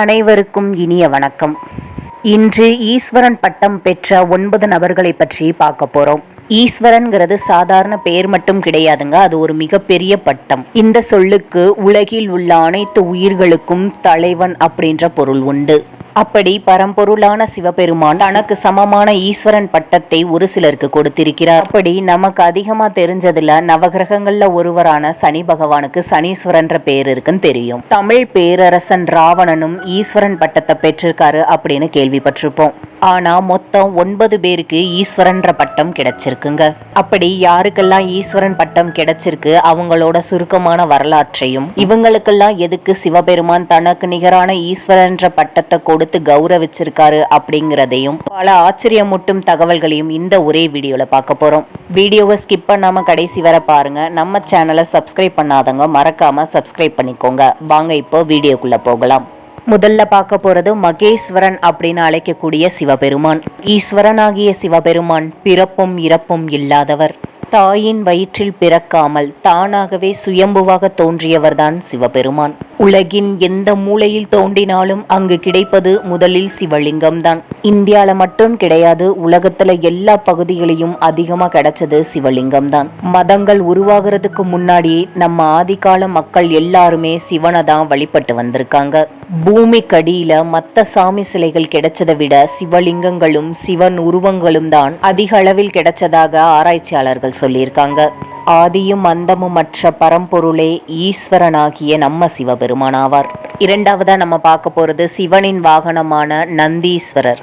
அனைவருக்கும் இனிய வணக்கம். இன்று ஈஸ்வரன் பட்டம் பெற்ற ஒன்பது நபர்களை பற்றி பார்க்க போறோம். ஈஸ்வரன்கிறது சாதாரண பெயர் மட்டும் கிடையாதுங்க அது ஒரு மிகப்பெரிய பட்டம். இந்த சொல்லுக்கு உலகில் உள்ள அனைத்து உயிர்களுக்கும் தலைவன் அப்படின்ற பொருள் உண்டு. அப்படி பரம்பொருளான சிவபெருமான் தனக்கு சமமான ஈஸ்வரன் பட்டத்தை ஒரு சிலருக்கு கொடுத்திருக்கிறார். அப்படி நமக்கு அதிகமா தெரிஞ்சதுல நவகிரகங்கள்ல ஒருவரான சனி பகவானுக்கு சனீஸ்வரன்ற பேர் இருக்குன்னு தெரியும். தமிழ் பேரரசன் ராவணனும் ஈஸ்வரன் பட்டத்தை பெற்றிருக்காரு அப்படின்னு கேள்விப்பட்டிருப்போம். ஆனா மொத்தம் ஒன்பது பேருக்கு ஈஸ்வரன்ற பட்டம் கிடைச்சிருக்குங்க. அப்படி யாருக்கெல்லாம் ஈஸ்வரன் பட்டம் கிடைச்சிருக்கு அவங்களோட சுருக்கமான வரலாற்றையும் இவங்களுக்கெல்லாம் எதுக்கு சிவபெருமான் தனக்கு நிகரான ஈஸ்வரன்ற பட்டத்தை கொடுத்து கௌரவிச்சிருக்காரு அப்படிங்கிறதையும் பல ஆச்சரியமூட்டும் தகவல்களையும் இந்த ஒரே வீடியோல பார்க்க போறோம். வீடியோவை ஸ்கிப் பண்ணாம கடைசி வர பாருங்க. நம்ம சேனலை சப்ஸ்கிரைப் பண்ணாதவங்க மறக்காம சப்ஸ்கிரைப் பண்ணிக்கோங்க. வாங்க இப்போ வீடியோக்குள்ள போகலாம். முதல்ல பார்க்க போறது மகேஸ்வரன் அப்படின்னு அழைக்கக்கூடிய சிவபெருமான். ஈஸ்வரனாகிய சிவபெருமான் பிறப்பும் இறப்பும் இல்லாதவர். தாயின் வயிற்றில் பிறக்காமல் தானாகவே சுயம்புவாக தோன்றியவர்தான் சிவபெருமான். உலகின் எந்த மூலையில் தோண்டினாலும் அங்கு கிடைப்பது முதலில் சிவலிங்கம்தான். இந்தியால மட்டும் கிடையாது உலகத்துல எல்லா பகுதிகளையும் அதிகமா கிடைச்சது சிவலிங்கம் தான் மதங்கள் உருவாகிறதுக்கு முன்னாடி நம்ம ஆதிகால மக்கள் எல்லாருமே சிவனை தான் வழிபட்டு வந்திருக்காங்க. பூமிக்கடியில மத்த சாமி சிலைகள் கிடைச்சதை விட சிவலிங்கங்களும் சிவன் உருவங்களும் தான் அதிக அளவில் கிடைச்சதாக ஆராய்ச்சியாளர்கள் சொல்லியிருக்காங்க. ஆதியும் அந்தமுமற்ற பரம்பொருளே ஈஸ்வரனாகிய நம்ம சிவபெரு பெருமானாவார். இரண்டாவதா நம்ம பார்க்க போறது சிவனின் வாகனமான நந்தீஸ்வரர்.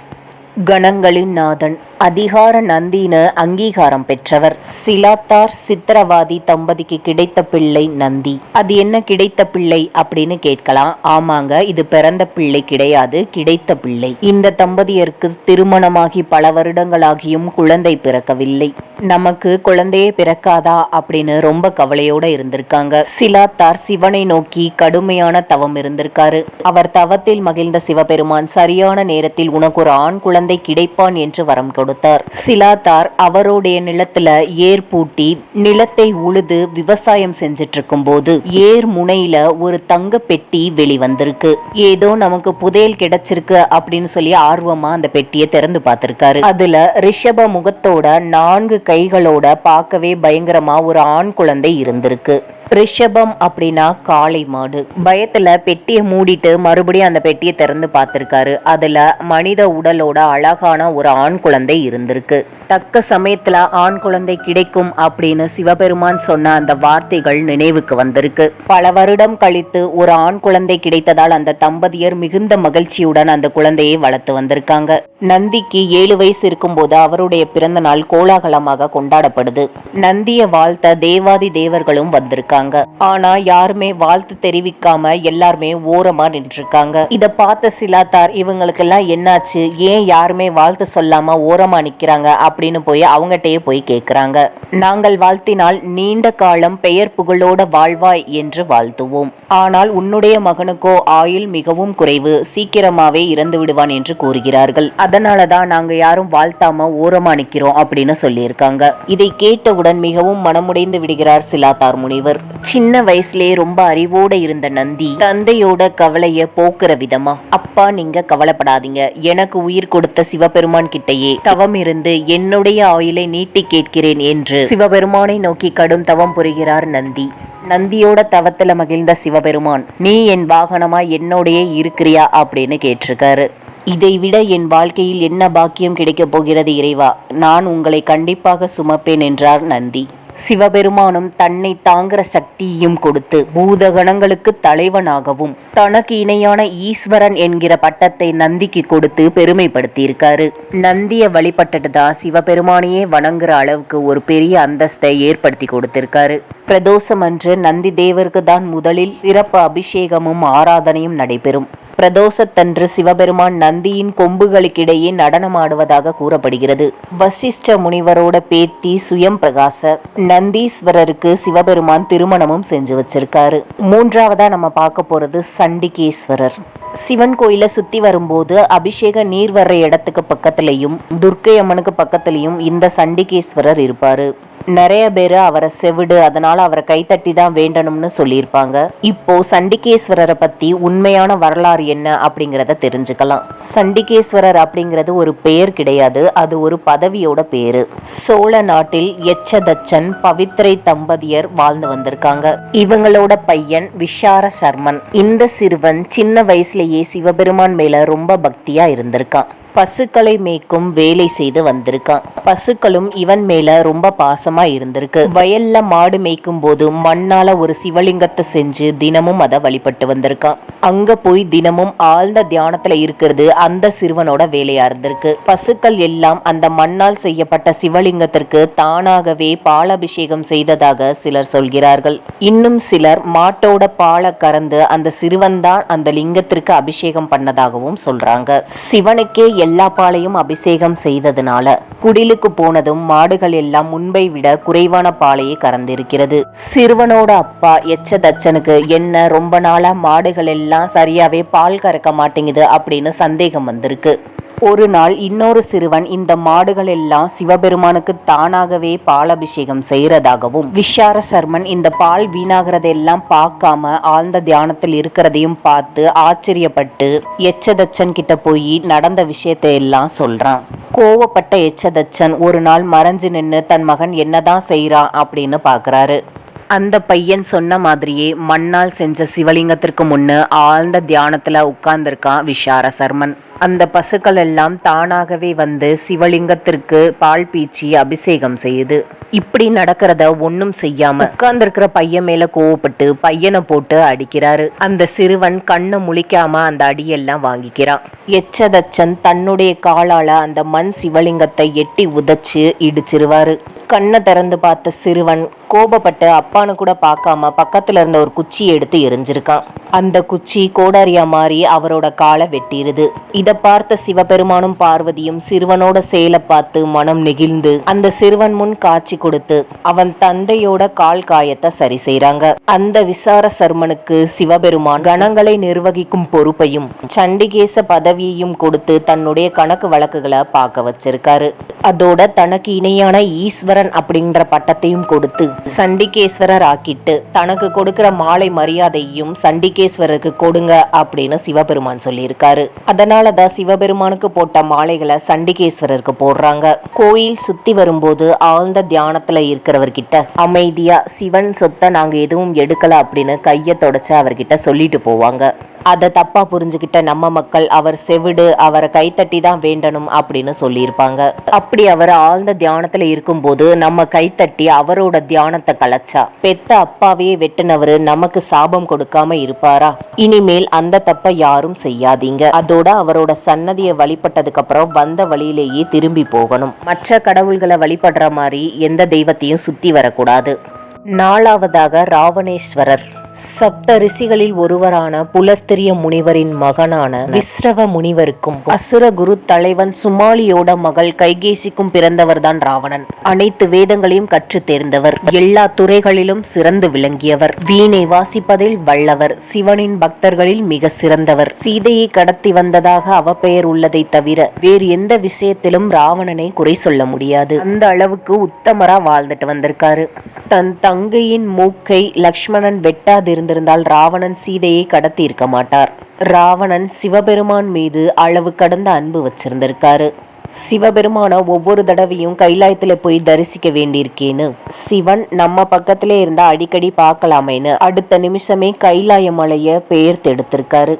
கணங்களின் நாதன் அதிகார நந்தின அங்கீகாரம் பெற்றவர். சிலாத்தார் சித்திரவாதி தம்பதிக்கு கிடைத்த பிள்ளை நந்தி. அது என்ன கிடைத்த பிள்ளை அப்படின்னு கேட்கலாம். ஆமாங்க இது பிறந்த பிள்ளை கிடையாது கிடைத்த பிள்ளை. இந்த தம்பதியருக்கு திருமணமாகி பல வருடங்களாகியும் குழந்தை பிறக்கவில்லை. நமக்கு குழந்தையே பிறக்காதா அப்படின்னு ரொம்ப கவலையோட இருந்திருக்காங்க. சிலாத்தார் சிவனை நோக்கி கடுமையான தவம் இருந்திருக்காரு. அவர் தவத்தில் மகிழ்ந்த சிவபெருமான் சரியான நேரத்தில் உனக்கு ஒரு ஆண் குழந்தை கிடைப்பான் என்று வரம் கொடுத்தார். சிலாதார் அவருடைய நிலத்துல ஏர் பூட்டி நிலத்தை உழுது விவசாயம் செஞ்சிட்டு இருக்கும் போது ஏர் முனையில ஒரு தங்க பெட்டி வெளிவந்திருக்கு. ஏதோ நமக்கு புதையல் கிடைச்சிருக்கு அப்படின்னு சொல்லி ஆர்வமா அந்த பெட்டியை திறந்து பார்த்திருக்காரு. அதுல ரிஷப முகத்தோட நான்கு கைகளோட பார்க்கவே பயங்கரமா ஒரு ஆண் குழந்தை இருந்திருக்கு. ரிஷபம் அப்படின்னா காளை மாடு. பயத்துல பெட்டியை மூடிட்டு மறுபடியும் அந்த பெட்டியை திறந்து பார்த்திருக்காரு. அதுல மனித உடலோட அழகான ஒரு ஆண் குழந்தை இருந்திருக்கு. தக்க சமயத்துல ஆண் குழந்தை கிடைக்கும் அப்படின்னு சிவபெருமான் சொன்ன அந்த வார்த்தைகள் நினைவுக்கு வந்திருக்கு. பல வருடம் கழித்து ஒரு ஆண் குழந்தை கிடைத்ததால் அந்த தம்பதியர் மிகுந்த மகிழ்ச்சியுடன் அந்த குழந்தையை வளர்த்து வந்திருக்காங்க. நந்திக்கு ஏழு வயசு இருக்கும்போது அவருடைய பிறந்த நாள் கோலாகலமாக கொண்டாடப்படுது. நந்திய வாழ்த்த தேவாதி தேவர்களும் வந்திருக்காங்க. ஆனா யாருமே வாழ்த்து தெரிவிக்காம எல்லாருமே ஓரமா நின்றுருக்காங்க. இத பார்த்த சிலாத்தார் இவங்களுக்கெல்லாம் என்னாச்சு? ஏன் யாருமே வாழ்த்து சொல்லாம ஓரமா நிக்கிறாங்க? அப்படின்னு போய் அவங்ககிட்டயே போய் கேக்குறாங்க. நாங்கள் வாழ்த்தினால் நீண்ட காலம் பெயர் புகழோட வாழ்வாய் என்று வாழ்த்துவோம். ஆனால் உன்னுடைய மகனுக்கோ ஆயுள் மிகவும் குறைவு. சீக்கிரமாவே இறந்து விடுவான் என்று கூறுகிறார்கள். அதனால தான் நாங்க யாரும் வாழ்த்தாம ஓரமா நிக்கிறோம் அப்படின்னு சொல்லியிருக்காங்க. இதை கேட்டவுடன் மிகவும் மனமுடைந்து விடுகிறார் சிலாத்தார் முனிவர். சின்ன வயசுலயே ரொம்ப அறிவோட இருந்த நந்தி தந்தையோட கவலைய போக்குற விதமா? அப்பா நீங்க கவலைப்படாதீங்க. எனக்கு உயிர் கொடுத்த சிவபெருமான் கிட்டயே தவம் இருந்து என்னுடைய ஆயுளை நீட்டி கேட்கிறேன் என்று சிவபெருமானை நோக்கி கடும் தவம் புரிகிறார் நந்தி. நந்தியோட தவத்துல மகிழ்ந்த சிவபெருமான் நீ என் வாகனமா என்னோடையே இருக்கிறியா? அப்படின்னு கேட்டிருக்காரு. இதை விட என் வாழ்க்கையில் என்ன பாக்கியம் கிடைக்கப் போகிறது இறைவா? நான் உங்களை கண்டிப்பாக சுமப்பேன் என்றார் நந்தி. சிவபெருமானும் தன்னை தாங்குற சக்தியையும் கொடுத்து பூதகணங்களுக்கு தலைவனாகவும் தனக்கு இணையான ஈஸ்வரன் என்கிற பட்டத்தை நந்திக்கு கொடுத்து பெருமைப்படுத்தியிருக்காரு. நந்திய வழிபட்டுட்டு தான் சிவபெருமானையே வணங்குற அளவுக்கு ஒரு பெரிய அந்தஸ்தை ஏற்படுத்தி கொடுத்திருக்காரு. பிரதோஷம் அன்று நந்தி தேவருக்கு தான் முதலில் சிறப்பு அபிஷேகமும் ஆராதனையும் நடைபெறும். பிரதோஷத்தன்று சிவபெருமான் நந்தியின் கொம்புகளுக்கிடையே நடனமாடுவதாக கூறப்படுகிறது. வசிஷ்ட முனிவரோட பேத்தி சுயம் பிரகாச. நந்தீஸ்வரருக்கு சிவபெருமான் திருமணமும் செஞ்சு வச்சிருக்காரு. மூன்றாவதா நம்ம பார்க்க போறது சண்டிகேஸ்வரர். சிவன் கோயில சுத்தி வரும்போது அபிஷேக நீர் வர்ற இடத்துக்கு பக்கத்திலையும் துர்க்கை அம்மனுக்கு பக்கத்திலையும் இந்த சண்டிகேஸ்வரர் இருப்பாரு. நிறைய பேர் அவரை செவிடு அதனால அவரை கைத்தட்டி தான் வேண்டணும்னு சொல்லியிருப்பாங்க. இப்போ சண்டிகேஸ்வரரை பத்தி உண்மையான வரலாறு என்ன அப்படிங்கிறத தெரிஞ்சுக்கலாம். சண்டிகேஸ்வரர் அப்படிங்கிறது ஒரு பெயர் கிடையாது அது ஒரு பதவியோட பேரு. சோழ நாட்டில் எச்சதச்சன் பவித்ரை தம்பதியர் வாழ்ந்து வந்திருக்காங்க. இவங்களோட பையன் விஷார சர்மன். இந்த சிறுவன் சின்ன வயசுலயே சிவபெருமான் மேல ரொம்ப பக்தியா இருந்திருக்கான். பசுக்களை மேய்க்கும் வேலை செய்து வந்திருக்கான் பசுக்களும் இவன் மேல ரொம்ப பாசமா இருந்திருக்கு. வயல்ல மாடு மேய்க்கும் போது மண்ணால ஒரு சிவலிங்கத்தை செஞ்சு தினமும் அதை வழிபட்டு வந்திருக்கான் அங்க போய் தினமும் ஆழ்ந்த தியானத்துல இருக்கிறது அந்த சிறுவனோட வேலையா இருந்திருக்கு. பசுக்கள் எல்லாம் அந்த மண்ணால் செய்யப்பட்ட சிவலிங்கத்திற்கு தானாகவே பாலாபிஷேகம் செய்ததாக சிலர் சொல்கிறார்கள். இன்னும் சிலர் மாட்டோட பாலை கறந்து அந்த சிறுவன் தான் அந்த லிங்கத்திற்கு அபிஷேகம் பண்ணதாகவும் சொல்றாங்க. சிவனுக்கே எல்லா பாலையும் அபிஷேகம் செய்ததுனால குடிலுக்கு போனதும் மாடுகள் எல்லாம் முன்பை விட குறைவான பாலையே கறந்திருக்கிறது. சிறுவனோட அப்பா எச்சதச்சனுக்கு என்ன ரொம்ப நாளா மாடுகள் எல்லாம் சரியாவே பால் கறக்க மாட்டேங்குது அப்படின்னு சந்தேகம் வந்திருக்கு. ஒரு நாள் இன்னொரு சிறுவன் இந்த மாடுகள் எல்லாம் சிவபெருமானுக்கு தானாகவே பால் அபிஷேகம் செய்யறதாகவும் விஷார சர்மன் இந்த பால் வீணாகிறதெல்லாம் பார்க்காம ஆழ்ந்த தியானத்தில் இருக்கிறதையும் பார்த்து ஆச்சரியப்பட்டு எச்சதச்சன் கிட்ட போய் நடந்த விஷயத்தை எல்லாம் சொல்றான். கோவப்பட்ட எச்சதச்சன் ஒரு நாள் மறைஞ்சு நின்று தன் மகன் என்னதான் செய்கிறான் அப்படின்னு பார்க்குறாரு. அந்த பையன் சொன்ன மாதிரியே மண்ணால் செஞ்ச சிவலிங்கத்திற்கு முன்னு ஆழ்ந்த தியானத்துல உட்கார்ந்திருக்கான் விஷார சர்மன். அந்த பசுக்கள் எல்லாம் தானாகவே வந்து சிவலிங்கத்திற்கு பால் பீச்சி அபிஷேகம் செய்யுது இப்படி நடக்கிறத ஒன்றும் செய்யாம உட்கார்ந்துருக்கிற பையன் மேல கோவப்பட்டு பையனை போட்டு அடிக்கிறாரு. அந்த சிறுவன் கண்ணை முழிக்காம அந்த அடியெல்லாம் வாங்கிக்கிறான். எச்சதச்சன் தன்னுடைய காலால அந்த மண் சிவலிங்கத்தை எட்டி உதச்சு இடிச்சிருவாரு. கண்ணை திறந்து பார்த்த சிறுவன் கோபப்பட்டு அப்பான்னு கூட பார்க்காம பக்கத்துல இருந்த ஒரு குச்சியை எடுத்து எரிஞ்சிருக்கான். அந்த குச்சி கோடாரியா மாறி அவரோட காலை வெட்டிருது. இதை பார்த்த சிவபெருமானும் பார்வதியும் சிறுவனோட செயலை பார்த்து மனம் நெகிழ்ந்து அந்த சிறுவன் முன் காட்சி கொடுத்து அவன் தந்தையோட கால் காயத்தை சரி செய்யறாங்க அந்த விசார சர்மனுக்கு சிவபெருமான் கணங்களை நிர்வகிக்கும் பொறுப்பையும் சண்டிகேச பதவியையும் கொடுத்து தன்னுடைய கணக்கு வழக்குகளை பார்க்க வச்சிருக்காரு. அதோட தனக்கு இணையான ஈஸ்வரன் அப்படின்ற பட்டத்தையும் கொடுத்து சண்டிகேஸ்வரர் ஆக்கிட்டு தனக்கு கொடுக்கிற மாலை மரியாதையும் சண்டிகேஸ்வரருக்கு கொடுங்க அப்படின்னு சிவபெருமான் சொல்லியிருக்காரு. அதனால தான் சிவபெருமானுக்கு போட்ட மாலைகளை சண்டிகேஸ்வரருக்கு போடுறாங்க. கோயில் சுத்தி வரும்போது ஆழ்ந்த தியானத்துல இருக்கிறவர்கிட்ட அமைதியாக சிவன் சொத்தை நாங்கள் எதுவும் எடுக்கலை அப்படின்னு கையை தொடச்சி அவர்கிட்ட சொல்லிட்டு போவாங்க. அதை தப்பா புரிஞ்சுக்கிட்ட நம்ம மக்கள் அவர் செவிடு அவரை கைத்தட்டி தான் வேண்டணும் அப்படின்னு சொல்லியிருப்பாங்க. அப்படி அவர் ஆழ்ந்த தியானத்துல இருக்கும்போது நம்ம கைத்தட்டி அவரோட தியானத்தை கலைச்சா. பெத்த அப்பாவையே வெட்டினவர் நமக்கு சாபம் கொடுக்காம இருப்பாரா? இனிமேல் அந்த தப்பை யாரும் செய்யாதீங்க. அதோட அவரோட சன்னதியை வழிபட்டதுக்கு அப்புறம் வந்த வழியிலேயே திரும்பி போகணும். மற்ற கடவுள்களை வழிபடுற மாதிரி எந்த தெய்வத்தையும் சுத்தி வரக்கூடாது. நாலாவதாக ராவணேஸ்வரர். சப்த ரிஷிகளில் ஒருவரான புலஸ்திரிய முனிவரின் மகனான விஸ்ரவ முனிவருக்கும் அசுர குரு தலைவன் சுமாலியோட மகள் கைகேசிக்கும் பிறந்தவர்தான் ராவணன். அனைத்து வேதங்களையும் கற்று தேர்ந்தவர். எல்லா துறைகளிலும் சிறந்து விளங்கியவர். வீணை வாசிப்பதில் வல்லவர். சிவனின் பக்தர்களில் மிக சிறந்தவர். சீதையை கடத்தி வந்ததாக அவப்பெயர் உள்ளதை தவிர வேறு எந்த விஷயத்திலும் ராவணனை குறை சொல்ல முடியாது. அந்த அளவுக்கு உத்தமரா வாழ்ந்துட்டு வந்திருக்காரு. தன் தங்கையின் மூக்கை லக்ஷ்மணன் இருந்திருந்தால் ராவணன் சீதையை கடத்தி இருக்க மாட்டார். ராவணன் சிவபெருமான் மீது அளவு கடந்த அன்பு வச்சிருந்திருக்காரு. சிவபெருமான ஒவ்வொரு தடவையும் கைலாயத்துல போய் தரிசிக்க வேண்டியிருக்கேன்னு. சிவன் நம்ம பக்கத்திலே இருந்தா அடிக்கடி பார்க்கலாமேன்னு அடுத்த நிமிஷமே கைலாய மலைய பெயர்த்தெடுத்திருக்காரு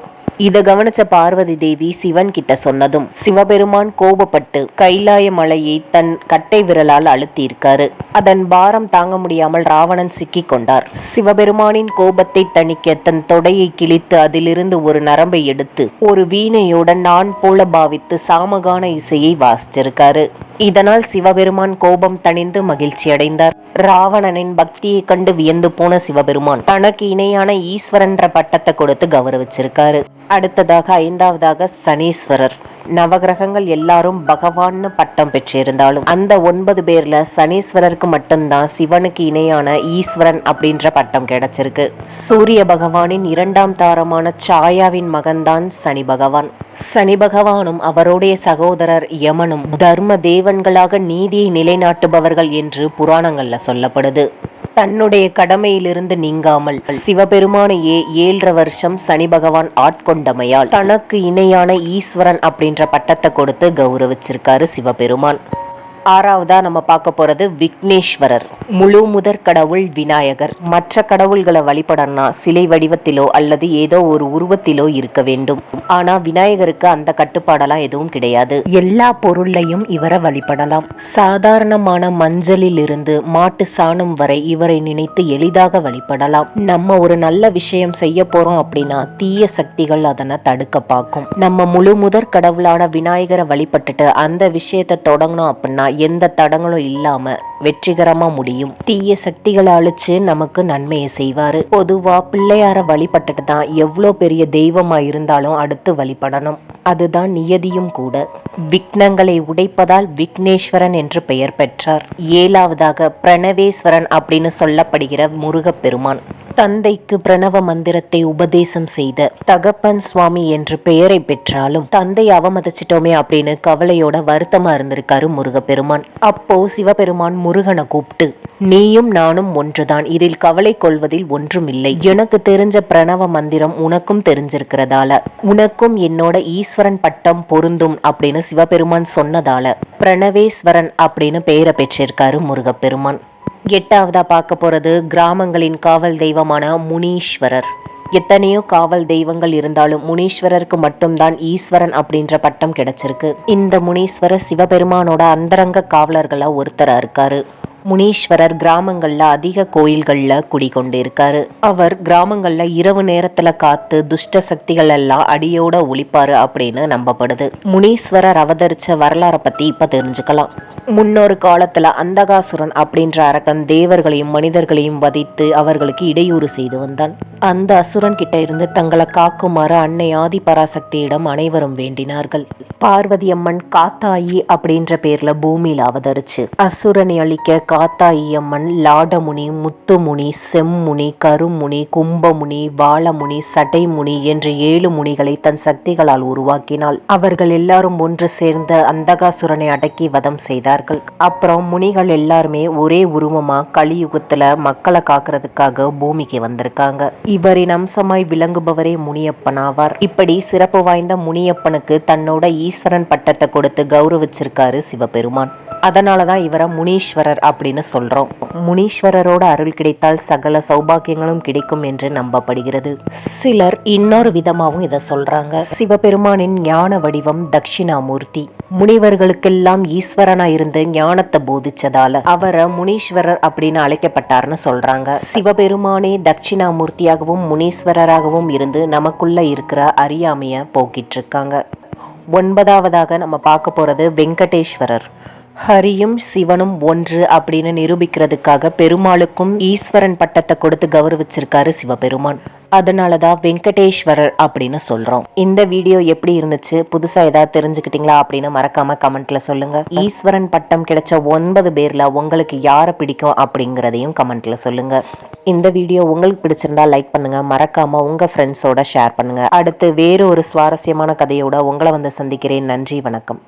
இதை கவனிச்ச பார்வதி தேவி சிவன் கிட்ட சொன்னதும் சிவபெருமான் கோபப்பட்டு கைலாய மலையை தன் கட்டை விரலால் அழுத்தியிருக்காரு. அதன் பாரம் தாங்க முடியாமல் ராவணன் சிக்கிக் கொண்டார். சிவபெருமானின் கோபத்தை தணிக்க தன் தொடையை கிழித்து அதிலிருந்து ஒரு நரம்பை எடுத்து ஒரு வீணையுடன் நான் போல பாவித்து சாமகான இசையை வாசிச்சிருக்காரு. இதனால் சிவபெருமான் கோபம் தணிந்து மகிழ்ச்சி அடைந்தார். ராவணனின் பக்தியை கண்டு வியந்து போன சிவபெருமான் தனக்கு இணையான ஈஸ்வரன்ற பட்டத்தை கொடுத்து கௌரவிச்சிருக்காரு. அடுத்ததாக ஐந்தாவதாக சனீஸ்வரர். நவகிரகங்கள் எல்லாரும் பகவான்னு பட்டம் பெற்றிருந்தாலும் அந்த ஒன்பது பேர்ல சனீஸ்வரருக்கு மட்டும்தான் சிவனுக்கு இணையான ஈஸ்வரன் அப்படின்ற பட்டம் கிடைச்சிருக்கு. சூரிய பகவானின் இரண்டாம் தாரமான சாயாவின் மகன்தான் சனி பகவான். சனி பகவானும் அவருடைய சகோதரர் யமனும் தர்ம தேவன்களாக நீதியை நிலைநாட்டுபவர்கள் என்று புராணங்கள்ல சொல்லப்படுது. தன்னுடைய கடமையிலிருந்து நீங்காமல் சிவபெருமானையே ஏழரை வருஷம் சனி பகவான் ஆட்கொண்டமையால் தனக்கு இணையான ஈஸ்வரன் அப்படின்ற பட்டத்தை கொடுத்து கௌரவிச்சிருக்காரு சிவபெருமான். ஆறாவதா நம்ம பார்க்க போறது விக்னேஸ்வரர். முழு முதற் கடவுள் விநாயகர். மற்ற கடவுள்களை வழிபடனா சிலை வடிவத்திலோ அல்லது ஏதோ ஒரு உருவத்திலோ இருக்க வேண்டும். ஆனா விநாயகருக்கு அந்த கட்டுப்பாடெல்லாம் எதுவும் கிடையாது. எல்லா பொருளையும் இவரை வழிபடலாம். சாதாரணமான மஞ்சளில் இருந்து மாட்டு சாணம் வரை இவரை நினைத்து எளிதாக வழிபடலாம். நம்ம ஒரு நல்ல விஷயம் செய்ய போறோம் அப்படின்னா தீய சக்திகள் அதனை தடுக்க பார்க்கும். நம்ம முழு முதற் கடவுளான விநாயகரை வழிபட்டுட்டு அந்த விஷயத்தை தொடங்கணும் அப்படின்னா எந்த தடங்களும் இல்லாம வெற்றிகரமா முடியும். தீய சக்திகளை அழிச்சு நமக்கு நன்மையை செய்வாரு. பொதுவா பிள்ளையார வழிபட்டுட்டு தான் எவ்வளோ பெரிய தெய்வமா இருந்தாலும் அடுத்து வழிபடணும். அதுதான் நியதியும் கூட. விக்னங்களை உடைப்பதால் விக்னேஸ்வரன் என்று பெயர் பெற்றார். ஏழாவதாக பிரணவேஸ்வரன் அப்படின்னு சொல்லப்படுகிற முருகப்பெருமான் தந்தைக்கு பிரணவ மந்திரத்தை உபதேசம் செய்த தகப்பன் சுவாமி என்று பெயரை பெற்றாலும் தந்தை அவமதிச்சிட்டோமே அப்படின்னு கவலையோட வருத்தமா இருந்திருக்காரு முருகப்பெருமான். அப்போ சிவபெருமான் முருகனை கூப்பிட்டு நீயும் நானும் ஒன்றுதான் இதில் கவலை கொள்வதில் ஒன்றுமில்லை. எனக்கு தெரிஞ்ச பிரணவ மந்திரம் உனக்கும் தெரிஞ்சிருக்கிறதால உனக்கும் என்னோட ஈஸ்வரன் பட்டம் பொருந்தும் அப்படின்னு சிவபெருமான் சொன்னதால பிரணவேஸ்வரன் அப்படின்னு பெயரை பெற்றிருக்காரு முருகப்பெருமான். எட்டாவதா பார்க்க போறது கிராமங்களின் காவல் தெய்வமான முனீஸ்வரர். எத்தனையோ காவல் தெய்வங்கள் இருந்தாலும் முனீஸ்வரருக்கு மட்டும்தான் ஈஸ்வரன் அப்படின்ற பட்டம் கிடைச்சிருக்கு. இந்த முனீஸ்வரர் சிவபெருமானோட அந்தரங்க காவலர்களா ஒருத்தரா இருக்காரு. முனீஸ்வரர் கிராமங்கள்ல அதிக கோயில்கள்ல குடிகொண்டு இருக்காரு அவர் கிராமங்கள்ல இரவு நேரத்துல காத்து துஷ்ட சக்திகள் எல்லாம் அடியோட ஒழிப்பாரு அப்படின்னு நம்பப்படுது. முனீஸ்வரர் அவதரிச்ச வரலாறை பத்தி இப்ப தெரிஞ்சுக்கலாம். முன்னொரு காலத்துல அந்தகாசுரன் அப்படின்ற அரக்கன் தேவர்களையும் மனிதர்களையும் வதைத்து அவர்களுக்கு இடையூறு செய்து வந்தான். அந்த அசுரன் கிட்ட இருந்து தங்களை காக்குமாறு அன்னை ஆதி பராசக்தியிடம் அனைவரும் வேண்டினார்கள். பார்வதி அம்மன் காத்தாயி அப்படின்ற பேர்ல பூமியில அவதரிச்சு அசுரனை அழிக்க காத்தாயியம்மன் லாடமுனி முத்துமுனி செம்முனி கருமுனி கும்பமுனி வாழமுனி சடைமுனி என்று ஏழு முனிகளை தன் சக்திகளால் உருவாக்கினாள். அவர்கள் எல்லாரும் ஒன்று சேர்ந்த அந்தகாசுரனை அடக்கி வதம் செய்தார்கள். அப்புறம் முனிகள் எல்லாருமே ஒரே உருவமா கலியுகத்துல மக்களை காக்கிறதுக்காக பூமிக்கு வந்திருக்காங்க. இவரின் அம்சமாய் விளங்குபவரே முனியப்பன் ஆவார். இப்படி சிறப்பு வாய்ந்த முனியப்பனுக்கு தன்னோட ஈஸ்வரன் பட்டத்தை கொடுத்து கௌரவிச்சிருக்காரு சிவபெருமான். அதனால தான் இவரை முனீஸ்வரர் அப்படின்னு சொல்றோம். முனீஸ்வரரோட அருள் கிடைத்தால் சகல சௌபாகியங்களும் கிடைக்கும் என்று நம்பப்படுகிறது. சிலர் இன்னொரு விதமாகவும் இதை சொல்றாங்க. சிவபெருமானின் ஞான வடிவம் தட்சிணாமூர்த்தி. முனிவர்களுக்கெல்லாம் ஈஸ்வரனா இருந்து ஞானத்தை போதிச்சதால அவரை முனீஸ்வரர் அப்படின்னு அழைக்கப்பட்டார்னு சொல்றாங்க. சிவபெருமானே தட்சிணாமூர்த்தியாகவும் முனீஸ்வரராகவும் இருந்து நமக்குள்ள இருக்கிற அறியாமைய போக்கிட்டு இருக்காங்க. ஒன்பதாவதாக நம்ம பார்க்க போறது வெங்கடேஸ்வரர். ஹரியும் சிவனும் ஒன்று அப்படின்னு நிரூபிக்கிறதுக்காக பெருமாளுக்கும் ஈஸ்வரன் பட்டத்தை கொடுத்து கௌரவிச்சிருக்காரு சிவபெருமான். அதனால தான் வெங்கடேஸ்வரர் அப்படின்னு சொல்றோம். இந்த வீடியோ எப்படி இருந்துச்சு? புதுசா ஏதாவது தெரிஞ்சுக்கிட்டீங்களா அப்படின்னு மறக்காம கமெண்ட்ல சொல்லுங்க. ஈஸ்வரன் பட்டம் கிடைச்ச ஒன்பது பேர்ல உங்களுக்கு யாரை பிடிக்கும் அப்படிங்கிறதையும் கமெண்ட்ல சொல்லுங்க. இந்த வீடியோ உங்களுக்கு பிடிச்சிருந்தா லைக் பண்ணுங்க. மறக்காம உங்க ஃப்ரெண்ட்ஸோட ஷேர் பண்ணுங்க. அடுத்து வேறு ஒரு சுவாரஸ்யமான கதையோட உங்களை வந்து சந்திக்கிறேன். நன்றி வணக்கம்.